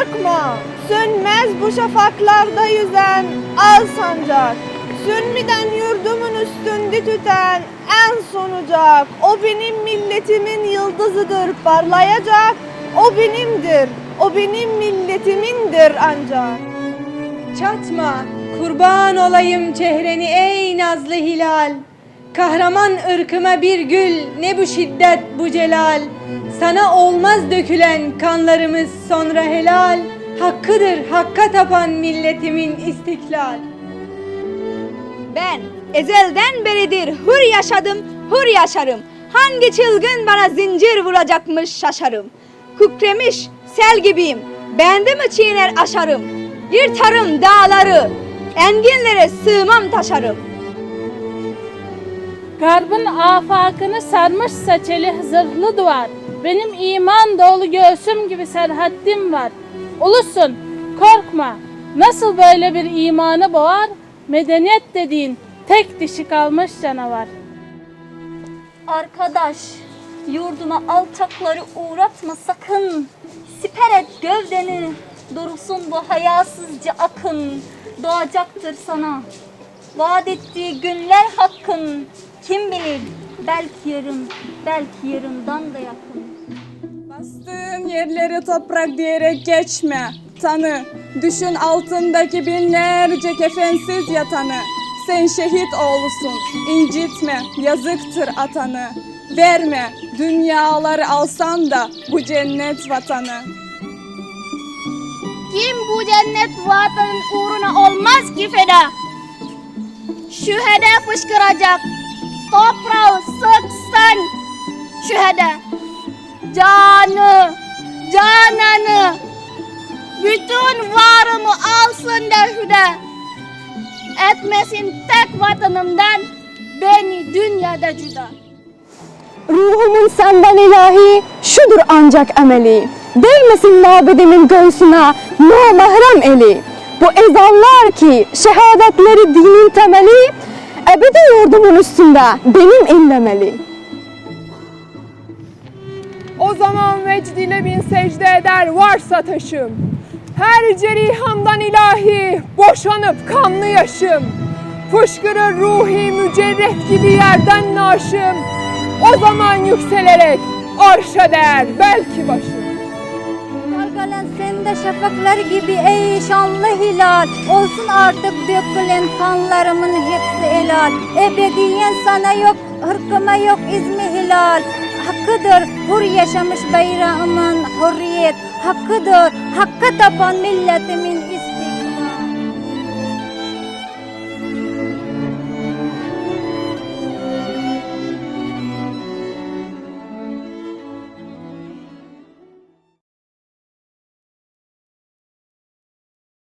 korkma. Sönmez bu şafaklarda yüzen al sancak. Sönmeden yurdumun üstünde tüten en sonucak. O benim milletimin yıldızıdır parlayacak. O benimdir, o benim milletimindir ancak. Çatma, kurban olayım çehreni ey nazlı hilal. Kahraman ırkıma bir gül, ne bu şiddet bu celal. Sana olmaz dökülen kanlarımız sonra helal. Hakkıdır hakka tapan milletimin istiklal. Ben ezelden beridir hür yaşadım, hür yaşarım. Hangi çılgın bana zincir vuracakmış şaşarım. Kükremiş sel gibiyim, bende mi çiğner aşarım. Yırtarım dağları, enginlere sığmam taşarım. Garbın afakını sarmışsa çeli zırhlı duvar. Benim iman dolu göğsüm gibi serhaddim var. Ulusun, korkma. Nasıl böyle bir imanı boğar? Medeniyet dediğin tek dişi kalmış canavar. Arkadaş, yurduma alçakları uğratma sakın. Siper et gövdeni, dursun bu hayasızca akın. Doğacaktır sana, vaat ettiği günler hakkın. Kim bilir, belki yarın, belki yarından da yakın. Bastığın yerleri toprak diyerek geçme. Tanı, düşün altındaki binlerce kefensiz yatanı. Sen şehit oğlusun, incitme, yazıktır atanı. Verme, dünyaları alsan da bu cennet vatanı. Kim bu cennet vatanın uğruna olmaz ki feda? Şu hedef fışkıracak, toprağı sıksan şu hedef. Canı, cananı, bütün varımı alsın da hüde. Etmesin tek vatanımdan beni dünyada cüda. Ruhumun senden ilahi şudur ancak emeli. Değmesin mabedimin göğsüne namahrem eli. Bu ezanlar ki şehadetleri dinin temeli, ebedi yurdumun üstünde benim inlemeli. O zaman vecdine bin secde eder varsa taşım. Her cerihamdan ilahi boşanıp kanlı yaşım. Fışkırır ruhi mücerret gibi yerden naşım. O zaman yükselerek arşa değer belki başım. Dalgalan de şafaklar gibi ey şanlı hilal Olsun artık dökülen kanlarımın hepsi helal Ebediyen sana yok, ırkıma yok izmi hilal Hakkıdır hür yaşamış bayrağımın hürriyet. Hakkıdır hakka tapan milletimin